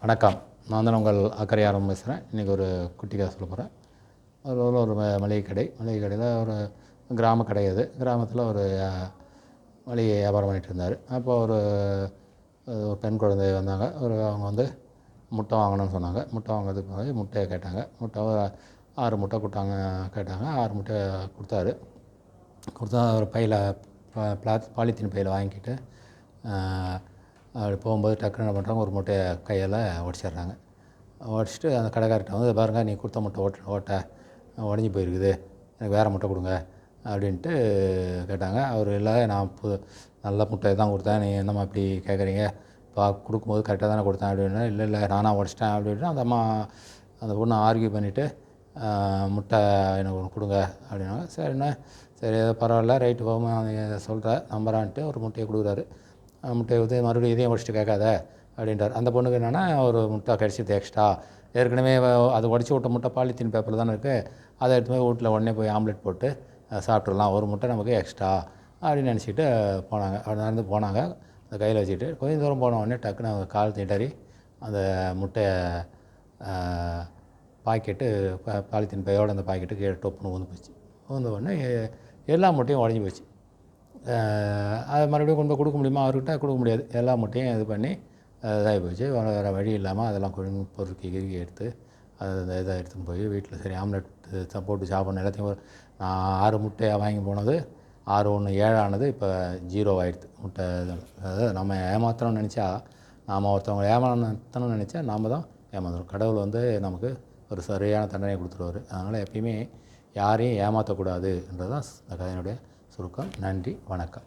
வணக்கம். நான் தான் உங்கள் அக்கறையாரம் பேசுகிறேன் இன்றைக்கி ஒரு குட்டி கதை சொல்ல போகிறேன் ஒரு ஒரு ம- மளிகை கடை மளிகை கடையில் ஒரு கிராம கடை அது. கிராமத்தில் ஒரு மளிகை வியாபாரம் பண்ணிட்டு இருந்தார். அப்போ ஒரு ஒரு பெண் குழந்தை வந்தாங்க. ஒரு அவங்க வந்து முட்டை வாங்கணும்னு சொன்னாங்க. முட்டை வாங்குறதுக்கு போய் முட்டையை கேட்டாங்க. முட்டை ஆறு முட்டை கொடுத்தாங்க கேட்டாங்க. ஆறு முட்டை கொடுத்தாரு. கொடுத்தா ஒரு பையில் பாலித்தீன் பையில் வாங்கிக்கிட்டு அப்படி போகும்போது டக்குன்னு என்ன பண்ணுறாங்க ஒரு முட்டையை கையால் உடச்சிட்றாங்க. உடச்சிட்டு அந்த கடைக்கார்ட்ட வந்து பாருங்கள் நீ கொடுத்த முட்டை ஓட்ட ஓட்ட உடஞ்சி போயிருக்குது. எனக்கு வேறு முட்டை கொடுங்க அப்படின்ட்டு கேட்டாங்க. அவர் இல்லை நான் பு நல்ல முட்டை தான் கொடுத்தேன். நீ என்னம்மா இப்படி கேட்குறீங்க? பா கொடுக்கும்போது கரெக்டாக தானே கொடுத்தேன் அப்படின்னா. இல்லை இல்லை நானாக உடச்சிட்டேன் அப்படின்ட்டு அந்த அம்மா அந்த பொண்ணை ஆர்கியூ பண்ணிவிட்டு முட்டை எனக்கு ஒன்று கொடுங்க அப்படின்னாங்க. சரிண்ணா சரி பரவாயில்ல ரைட்டு போகும் சொல்கிற நம்பரான்ட்டு ஒரு முட்டையை கொடுக்குறாரு. முட்டை முட்டையை வந்து மறுபடியும் இதையும் உடச்சிட்டு கேட்காத அப்படின்றார். அந்த பொண்ணுக்கு என்னென்னா ஒரு முட்டை கடிச்சிட்டு எக்ஸ்ட்ரா ஏற்கனவே அது உடச்சி விட்ட முட்டை பாலித்தீன் பேப்பரில் தானே இருக்குது அதை எடுத்து போய் வீட்டில் உடனே போய் ஆம்லெட் போட்டு சாப்பிட்றலாம் ஒரு முட்டை நமக்கு எக்ஸ்ட்ரா அப்படின்னு நினச்சிட்டு போனாங்க. அப்படி நடந்து போனாங்க. அந்த கையில் வச்சுக்கிட்டு கொஞ்சம் தூரம் போன உடனே டக்குன்னு அவங்க கால் தீட்டாரி அந்த முட்டையை பாக்கெட்டு பாலித்தீன் பையோட அந்த பாக்கெட்டு கீழே டொப்புன்னு ஊந்து போச்சு. ஊந்த உடனே எல்லா முட்டையும் உடஞ்சி போச்சு. அது மறுபடியும் கொண்டு போய் கொடுக்க முடியுமா? அவர்கிட்ட கொடுக்க முடியாது. எல்லா முட்டையும் இது பண்ணி இதாகி போச்சு. வேறு வேறு வழி இல்லாமல் அதெல்லாம் கொஞ்சம் பொருட்கள் கிருக்கி எடுத்து அது இதாக எடுத்துன்னு போய் வீட்டில் சரி ஆம்லெட் போட்டு சாப்பிடணும். எல்லாத்தையும் ஒரு- நான் ஆறு முட்டையாக வாங்கி போனது ஆறு ஒன்று ஏழானது இப்போ ஜீரோ ஆகிடுது முட்டை அதாவது நம்ம ஏமாற்றணும்னு நினச்சா நாம் ஒருத்தவங்க ஏமாத்தணும்னு நினச்சா நாம் தான் ஏமாந்துடும் கடவுள் வந்து நமக்கு ஒரு சரியான தண்டனை கொடுத்துருவாரு. அதனால் எப்பயுமே யாரையும் ஏமாற்றக்கூடாது என்றது தான் இந்த கதையினுடைய சுருக்கம். நன்றி வணக்கம்.